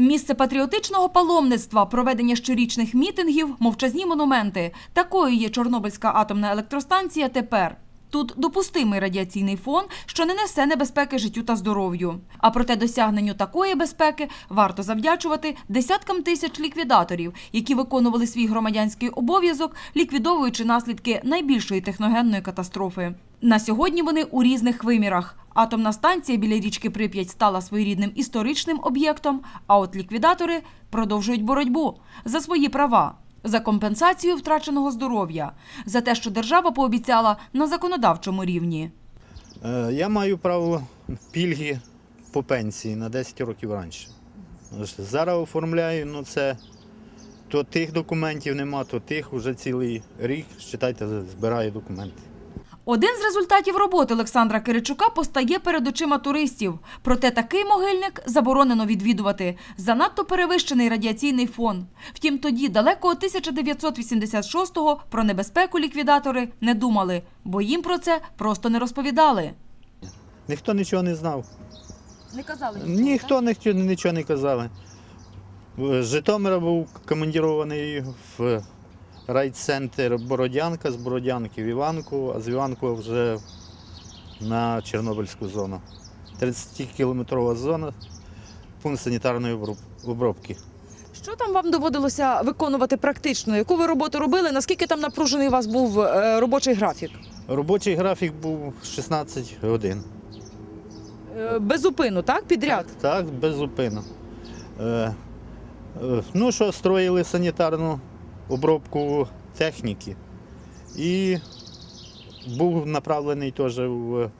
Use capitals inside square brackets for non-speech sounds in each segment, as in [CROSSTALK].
Місце патріотичного паломництва, проведення щорічних мітингів, мовчазні монументи. Такою є Чорнобильська атомна електростанція тепер. Тут допустимий радіаційний фон, що не несе небезпеки життю та здоров'ю. А проте досягненню такої безпеки варто завдячувати десяткам тисяч ліквідаторів, які виконували свій громадянський обов'язок, ліквідовуючи наслідки найбільшої техногенної катастрофи. На сьогодні вони у різних вимірах. Атомна станція біля річки Прип'ять стала своєрідним історичним об'єктом, а от ліквідатори продовжують боротьбу за свої права, за компенсацію втраченого здоров'я, за те, що держава пообіцяла на законодавчому рівні. Е, Я маю право пільги по пенсії на 10 років раніше. Зараз оформляю, ну це то тих документів нема, то тих вже цілий рік, читайте, збираю документи. Один з результатів роботи Олександра Киричука постає перед очима туристів. Проте такий могильник заборонено відвідувати. Занадто перевищений радіаційний фон. Втім, тоді, далеко 1986-го, про небезпеку ліквідатори не думали, бо їм про це просто не розповідали. Ніхто нічого не знав. Не казали Ніхто ніхто нічого не казали. З Житомира був командірований в райцентр Бородянка, з Бородянки в Іванку, а з Іванку вже на Чорнобильську зону. 30-кілометрова зона, пункт санітарної обробки. Що там вам доводилося виконувати практично? Яку ви роботу робили? Наскільки там напружений у вас був е, робочий графік? Робочий графік був 16 годин. Е, Безупину, так? Підряд? Так, безупинно. Е, е, ну що, строїли санітарну обробку техніки. І був направлений теж в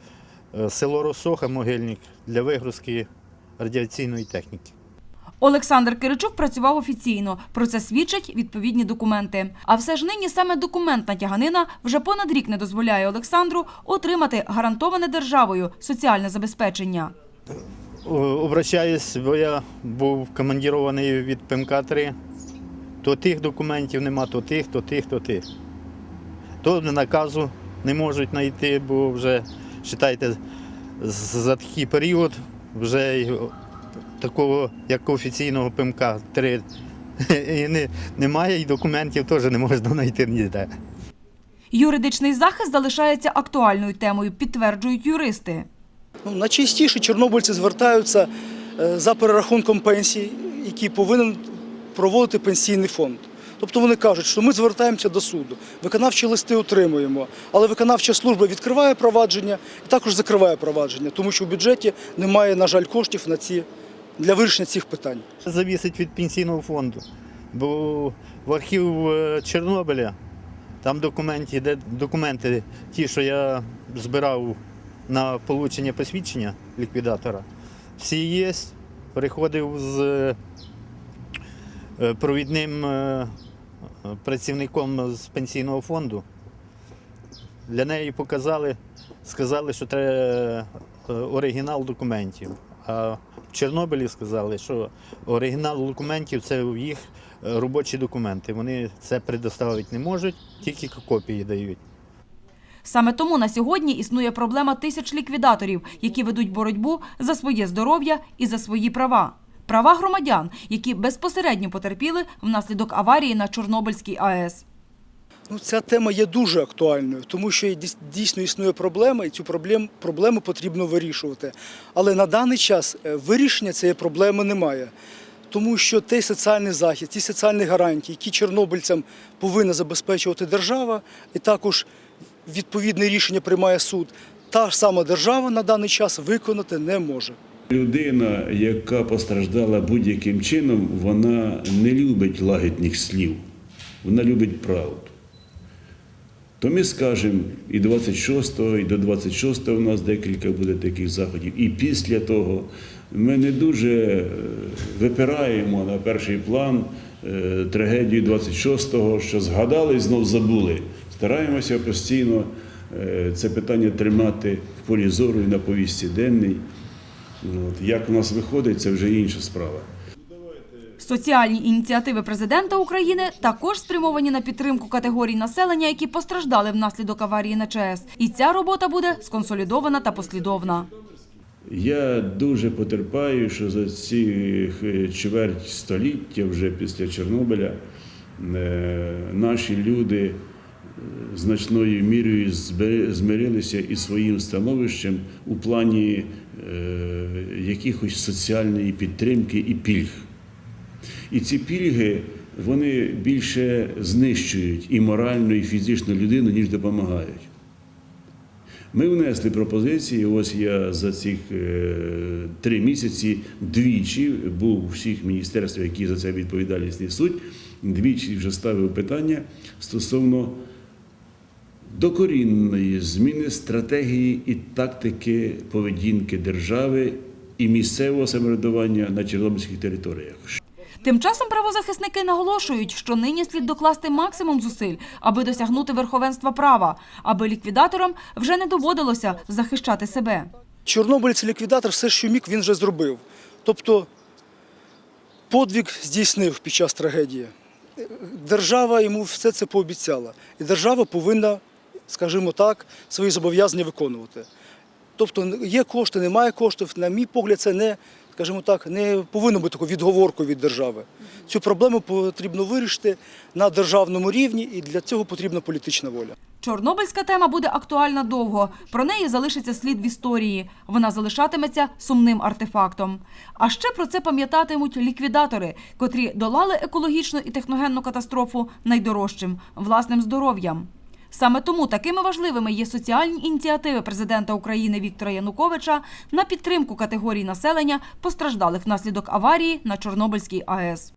е, село Росоха, могильник, для вигрузки радіаційної техніки. Олександр Киричук працював офіційно. Про це свідчать відповідні документи. А все ж нині саме документна тяганина вже понад рік не дозволяє Олександру отримати гарантоване державою соціальне забезпечення. Обращаюсь, бо я був командірований від ПМК-3. То тих документів нема, то тих, то тих, то тих. То наказу не можуть знайти, бо вже, вважайте, за такий період вже такого, як офіційного ПМК-3 [LAUGHS] і не, немає, і документів теж не можна знайти ніде. Юридичний захист залишається актуальною темою, підтверджують юристи. Ну, найчастіше чорнобильці звертаються е, за перерахунком пенсій, який повинен проводити пенсійний фонд. Тобто вони кажуть, що ми звертаємося до суду, виконавчі листи отримуємо, але виконавча служба відкриває провадження і також закриває провадження, тому що в бюджеті немає, на жаль, коштів на ці, для вирішення цих питань. Завісить від пенсійного фонду. Бо в архів е, Чорнобиля там документи, де документи, ті, що я збирав на отримання посвідчення ліквідатора, всі є. Переходив з провідним е, працівником з пенсійного фонду. Для неї показали, сказали, що треба е, оригінал документів. А в Чорнобилі сказали, що оригінал документів це їх е, робочі документи. Вони це предоставити не можуть, тільки копії дають. Саме тому на сьогодні існує проблема тисяч ліквідаторів, які ведуть боротьбу за своє здоров'я і за свої права. Права громадян, які безпосередньо потерпіли внаслідок аварії на Чорнобильській АЕС. Ну, ця тема є дуже актуальною, тому що дійс- дійсно існує проблема, і цю проблему, проблему потрібно вирішувати. Але на даний час е, вирішення цієї проблеми немає. Тому що той соціальний захист, ті соціальні гарантії, які чорнобильцям повинна забезпечувати держава, і також відповідне рішення приймає суд, та ж сама держава на даний час виконати не може. Людина, яка постраждала будь-яким чином, вона не любить лагідних слів, вона любить правду. То ми скажемо і 26-го, і до 26-го у нас декілька буде таких заходів. І після того ми не дуже е, випираємо на перший план е, трагедію 26-го, що згадали і знов забули. Стараємося постійно е, це питання тримати в полі зору і на повісті денній. От. Як у нас виходить, це вже інша справа. Соціальні ініціативи президента України також спрямовані на підтримку категорій населення, які постраждали внаслідок аварії на ЧАЕС. І ця робота буде сконсолідована та послідовна. Я дуже потерпаю, що за ці е, чверть століття вже після Чорнобиля е, наші люди значною мірою змирилися із своїм становищем у плані е, якихось соціальної підтримки і пільг. І ці пільги вони більше знищують і морально, і фізично людину, ніж допомагають. Ми внесли пропозиції. Ось я за ці три місяці двічі був у всіх міністерствах, які за це відповідальність несуть. Двічі вже ставив питання стосовно докорінної зміни стратегії і тактики поведінки держави і місцевого самоврядування на чорнобильських територіях. Тим часом правозахисники наголошують, що нині слід докласти максимум зусиль, аби досягнути верховенства права, аби ліквідаторам вже не доводилося захищати себе. Чорнобилець ліквідатор все, що міг, він вже зробив. Тобто подвиг здійснив під час трагедії. Держава йому все це пообіцяла. І держава повинна, скажімо так, свої зобов'язання виконувати. Тобто є кошти, немає коштів. На мій погляд, це не, скажімо так, не повинно бути такою відговоркою від держави. Цю проблему потрібно вирішити на державному рівні, і для цього потрібна політична воля. Чорнобильська тема буде актуальна довго. Про неї залишиться слід в історії. Вона залишатиметься сумним артефактом. А ще про це пам'ятатимуть ліквідатори, котрі долали екологічну і техногенну катастрофу найдорожчим власним здоров'ям. Саме тому такими важливими є соціальні ініціативи президента України Віктора Януковича на підтримку категорій населення, постраждалих внаслідок аварії на Чорнобильській АЕС.